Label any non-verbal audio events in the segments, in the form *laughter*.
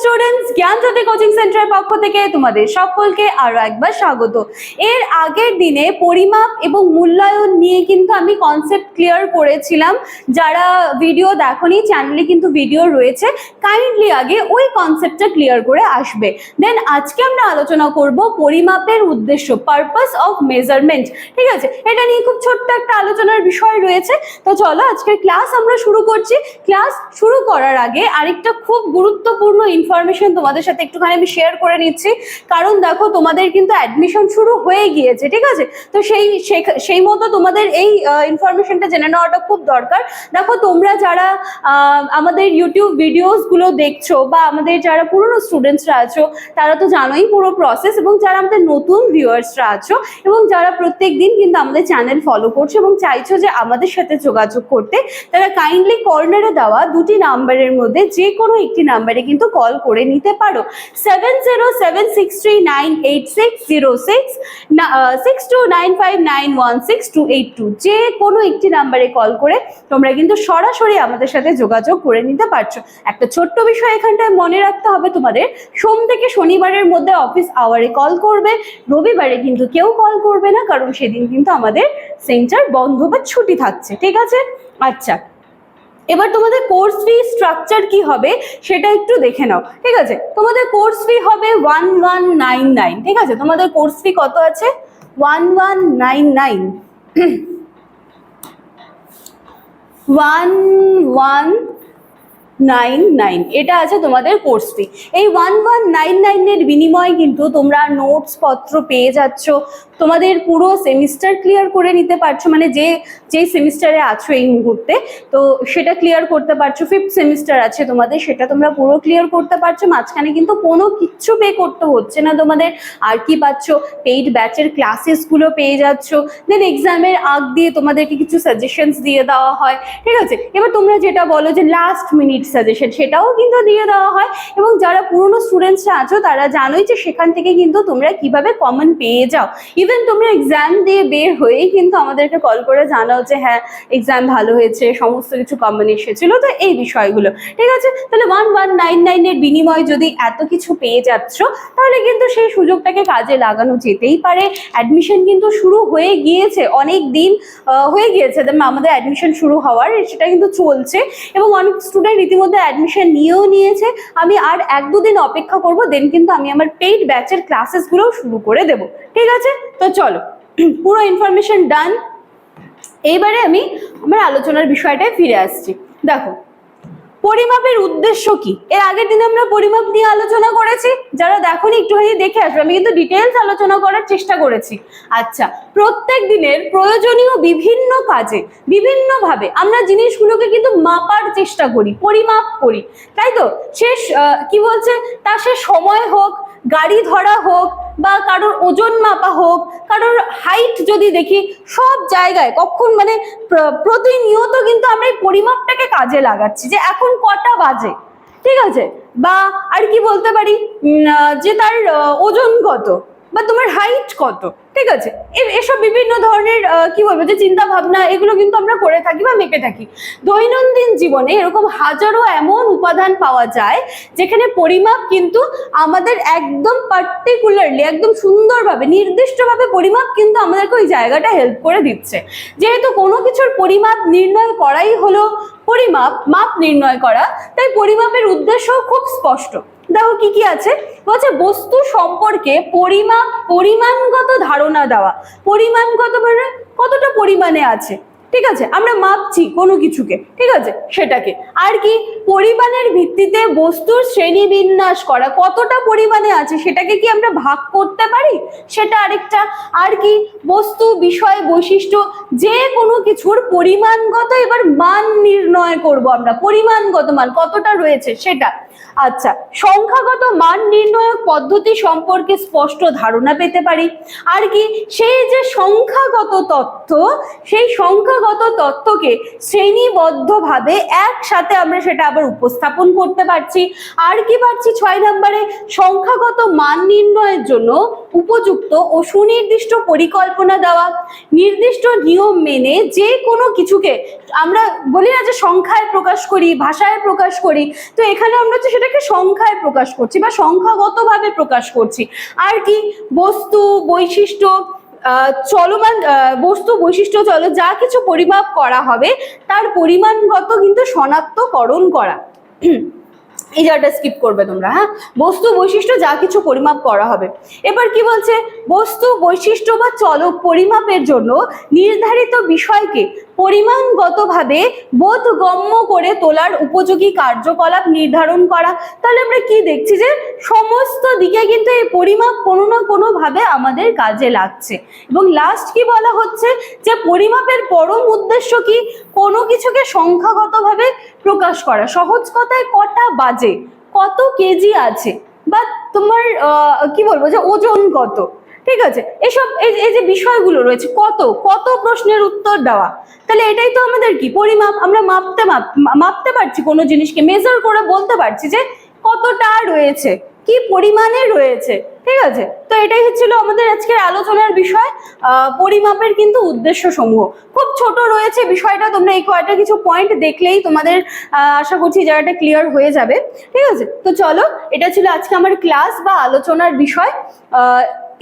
Students জ্ঞানজ্যোতি coaching সেন্টারের পক্ষ থেকে তোমাদের সকলকে আরও একবার স্বাগত। এর আগের দিনে পরিমাপ এবং মূল্যায়ন নিয়ে কিন্তু আমি কনসেপ্ট ক্লিয়ার করেছিলাম। যারা ভিডিও দেখোনি চ্যানেলে কিন্তু ভিডিও রয়েছে কাইন্ডলি আগে ওই কনসেপ্টটা ক্লিয়ার করে আসবে। দেন আজকে আমরা আলোচনা করব পরিমাপের উদ্দেশ্য পারপাস অফ মেজারমেন্ট ঠিক আছে? এটা নিয়ে খুব ছোট্ট একটা আলোচনার বিষয় রয়েছে। তো চলো আজকের ক্লাস আমরা শুরু করছি। ক্লাস শুরু করার আগে আরেকটা খুব গুরুত্বপূর্ণ তোমাদের সাথে একটুখানি আমি শেয়ার করে নিচ্ছি। কারণ দেখো, তোমাদের কিন্তু অ্যাডমিশন শুরু হয়ে গিয়েছে, ঠিক আছে? তো সেই সেই- মতো তোমাদের এই ইনফরমেশনটা জেনে নেওয়াটা খুব দরকার। দেখো, তোমরা যারা আমাদের ইউটিউব ভিডিওসগুলো দেখছ বা আমাদের যারা পুরনো স্টুডেন্টসরা আছো, তারা তো জানোই পুরো প্রসেস এবং যারা আমাদের নতুন ভিউয়ার্সরা আছো এবং যারা প্রত্যেক দিন কিন্তু আমাদের চ্যানেল ফলো করছ এবং চাইছো যে আমাদের সাথে যোগাযোগ করতে, তারা কাইন্ডলি কর্নারে দেওয়া দুটি নাম্বারের মধ্যে যে কোনো একটি নাম্বারে কিন্তু কল করে নিতে পারো। Seven zero seven six three nine eight six zero six six two nine five nine one six two eight two যে কোনো একটি নাম্বারে কল করে তোমরা কিন্তু সরাসরি আমাদের সাথে যোগাযোগ করে নিতে পারছ। একটা ছোট্ট বিষয় এখানটায় মনে রাখতে হবে তোমাদের। সোম থেকে শনিবারের মধ্যে অফিস আওয়ারে কল করবে। রবিবারে কিন্তু কেউ কল করবে না, কারণ সেদিন কিন্তু আমাদের সেন্টার বন্ধ বা ছুটি থাকছে। ঠিক আছে? আচ্ছা। এবার তোমাদের কোর্স ফি স্ট্রাকচার কি হবে সেটা একটু দেখে নাও, ঠিক আছে? তোমাদের কোর্স ফি হবে ওয়ান ওয়ান নাইন নাইন ঠিক আছে? তোমাদের কোর্স ফি কত আছে? One one nine nine one one nine nine এটা আছে তোমাদের কোর্স ফি এই ওয়ান ওয়ান নাইন নাইনের বিনিময়ে কিন্তু তোমরা নোটস পত্র পেয়ে যাচ্ছ। তোমাদের পুরো সেমিস্টার ক্লিয়ার করে নিতে পারছ। মানে যে, যেই সেমিস্টারে আছো এই মুহূর্তে, তো সেটা ক্লিয়ার করতে পারছ। ফিফথ সেমিস্টার আছে তোমাদের, সেটা তোমরা পুরো ক্লিয়ার করতে পারছ। মাঝখানে কিন্তু কোনো কিচ্ছু পে করতে হচ্ছে না তোমাদের। আর কি পাচ্ছ? পেইড ব্যাচের ক্লাসেসগুলো পেয়ে যাচ্ছ। দেন এক্সামের আগ দিয়ে তোমাদেরকে কিছু সাজেশনস দিয়ে দেওয়া হয়। ঠিক আছে? এবার তোমরা যেটা বলো যে লাস্ট মিনিট সাজেশন সেটাও কিন্তু দিয়ে দেওয়া হয়। এবং যারা পুরনো স্টুডেন্টসরা আছো, তারা জানোই যে সেখান থেকে কিন্তু তোমরা কীভাবে কমন পেয়ে যাও। ইভেন তোমরা এক্সাম দিয়ে বের হয়েই কিন্তু আমাদেরকে কল করে জানাও যে হ্যাঁ এক্সাম ভালো হয়েছে, সমস্ত কিছু কমন এসেছিল। তো এই বিষয়গুলো। ঠিক আছে? তাহলে ওয়ান ওয়ান নাইন নাইনের বিনিময়ে যদি এত কিছু পেয়ে যাচ্ছ, তাহলে কিন্তু সেই সুযোগটাকে কাজে লাগানো যেতেই পারে। অ্যাডমিশন কিন্তু শুরু হয়ে গিয়েছে, অনেক দিন হয়ে গিয়েছে। আমাদের অ্যাডমিশন শুরু হওয়ার, সেটা কিন্তু চলছে। এবং অনেক স্টুডেন্ট ইতিমধ্যে অ্যাডমিশন নিয়েও নিয়েছে। আমি আর এক দুদিন অপেক্ষা করব দেন কিন্তু আমি আমার পেইড ব্যাচের ক্লাসেসগুলোও শুরু করে দেব। ঠিক আছে? তো চলো, *clears throat* পুরো ইনফরমেশন ডান এইবারে আমি আমার আলোচনার বিষয়টায় ফিরে আসছি। দেখো পরিমাপের উদ্দেশ্য কি? এর আগের দিনে আমরা পরিমাপ নিয়ে আলোচনা করেছি। যারা দেখুন একটুখানি দেখে আসবে। আমি কিন্তু ডিটেলস আলোচনা করার চেষ্টা করেছি। আচ্ছা প্রত্যেক দিনের প্রয়োজনীয় বিভিন্ন কাজে, বিভিন্নভাবে আমরা জিনিসগুলোকে কিন্তু মাপার চেষ্টা করি, পরিমাপ করি। তাই তো? শেষ কি বলছে? তা সে সময় হোক গাড়ি ধরা হোক বা কারোর ওজন মাপা হোক, কারোর হাইট যদি দেখি, সব জায়গায় কখন মানে প্রতিনিয়ত কিন্তু আমরা এই পরিমাপটাকে কাজে লাগাচ্ছি যে এখন কটা বাজে, ঠিক আছে? বা আর কি বলতে পারি? যে তার ওজন কত? বা তোমার হাইট কত? ঠিক আছে? এসব বিভিন্ন ধরনের কি বলব, যে চিন্তা ভাবনা, এগুলো কিন্তু আমরা করে থাকি বা মেপে থাকি। দৈনন্দিন জীবনে এরকম হাজারো এমন উপাদান পাওয়া যায়, যেখানে পরিমাপ কিন্তু আমাদের একদম পার্টিকুলারলি একদম সুন্দরভাবে, নির্দিষ্টভাবে পরিমাপ কিন্তু আমাদেরকে ওই জায়গাটা হেল্প করে দিচ্ছে। যেহেতু কোনো কিছুর পরিমাপ নির্ণয় করাই হলো পরিমাপ, মাপ নির্ণয় করা, তাই পরিমাপের উদ্দেশ্য খুব স্পষ্ট। দেখো কি কি আছে? বলছে বস্তু সম্পর্কে পরিমাপ পরিমাণগত ধারণা দেওয়া। পরিমাণগত মানে কতটা পরিমাণে আছে? ঠিক আছে? আমরা মাপছি কোনো কিছুকে, ঠিক আছে? সেটাকে। আর কি পরিমাণের ভিত্তিতে বস্তুর শ্রেণি বিন্যাস করা, কতটা পরিমাণে আছে সেটাকে কি আমরা ভাগ করতে পারি? সেটা আরেকটা। আর কি বস্তু বিষয় বৈশিষ্ট্য, যে কোনো কিছুর পরিমাণগত এবার মান নির্ণয় করব আমরা। পরিমাণগত মান কতটা রয়েছে সেটা। আচ্ছা সংখ্যাগত মান নির্ণয়ক পদ্ধতি সম্পর্কে স্পষ্ট ধারণা পেতে পারি। আর কি সেই যে সংখ্যাগত তথ্য সেই সংখ্যাগত সংখ্যাগত তত্ত্বকে শ্রেণীবদ্ধভাবে একসাথে আমরা সেটা আবার উপস্থাপন করতে পারছি। আর কি পারছি? ছয় নম্বরে সংখ্যাগত মান নির্ণয়ের জন্য উপযুক্ত ও সুনির্দিষ্ট পরিকল্পনা দেওয়া। নির্দিষ্ট নিয়ম মেনে যে কোনো কিছুকে আমরা বলি না যে সংখ্যায় প্রকাশ করি, ভাষায় প্রকাশ করি। তো এখানে আমরা হচ্ছে সেটাকে সংখ্যায় প্রকাশ করছি বা সংখ্যাগতভাবে প্রকাশ করছি। আর কি? বস্তু, বৈশিষ্ট্য চলমান বস্তু বৈশিষ্ট্য চলো, যা কিছু পরিমাপ করা হবে, তার পরিমাণগত কিন্তু শনাক্তকরণ করা। এই জায়গাটা স্কিপ করবে তোমরা হ্যাঁ? বস্তু বৈশিষ্ট্য, যা কিছু পরিমাপ করা হবে। এবার কি বলছে? বস্তু বৈশিষ্ট্য বা চলক পরিমাপের জন্য নির্ধারিত বিষয়কে পরিমাণগতভাবে বোধগম্য করে তোলার উপযোগী কার্যকলাপ নির্ধারণ করা। তাহলে আমরা কি দেখছি যে সমস্ত দিকে কিন্তু এই পরিমাপ কোনো না কোনো ভাবে আমাদের কাজে লাগছে। এবং লাস্ট কি বলা হচ্ছে যে পরিমাপের পরম উদ্দেশ্য কি? কোনো কিছুকে সংখ্যাগতভাবে প্রকাশ করা। সহজ কথায় কটা বাজে? কত কেজি আছে? বা তোমার কি বলব যে ওজন কত? ঠিক আছে? এসব, এই যে বিষয়গুলো রয়েছে, কত কত প্রশ্নের উত্তর দেওয়া? তাহলে এটাই তো আমাদের কি? পরিমাপ, আমরা মাপতে মাপ মাপতে পারছি কোনো জিনিসকে মেজার করে বলতে পারছি যে কতটা রয়েছে, কি পরিমাণে রয়েছে, ঠিক আছে? তো এটাই হচ্ছিল আমাদের আজকের আলোচনার বিষয়। পরিমাপের কিন্তু উদ্দেশ্য সমূহ। খুব ছোট রয়েছে বিষয়টা, তোমরা এই কয়টা কিছু পয়েন্ট দেখলেই তোমাদের আশা করছি জায়গাটা ক্লিয়ার হয়ে যাবে, ঠিক আছে? তো চলো, এটা ছিল আজকে আমার ক্লাস বা আলোচনার বিষয়।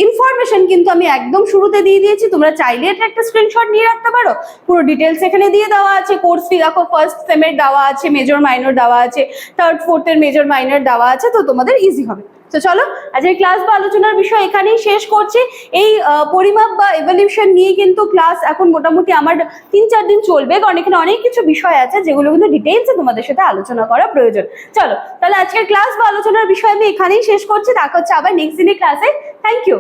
ইনফরমেশন কিন্তু আমি একদম শুরুতে দিয়ে দিয়েছি। তোমরা চাইলে এটা একটা স্ক্রিনশট নিয়ে রাখতে পারো। পুরো ডিটেলস এখানে দিয়ে দেওয়া আছে। কোর্স ফি দেখো ফার্স্ট সেমের দেওয়া আছে মেজর মাইনর দেওয়া আছে থার্ড ফোর্থের মেজর মাইনর দেওয়া আছে, তো তোমাদের ইজি হবে। তো চলো, আজকের ক্লাস বা আলোচনার বিষয় এখানেই শেষ করছি। এই পরিমাপ বা এভলিউশন নিয়ে কিন্তু ক্লাস এখন মোটামুটি আমার তিন চার দিন চলবে, কারণ এখানে অনেক কিছু বিষয় আছে যেগুলো কিন্তু ডিটেলসে তোমাদের সাথে আলোচনা করা প্রয়োজন। চলো, তাহলে আজকের ক্লাস বা আলোচনার বিষয় আমি এখানেই শেষ করছি, দেখা হচ্ছে আবার নেক্সট দিনের ক্লাসে থ্যাংক ইউ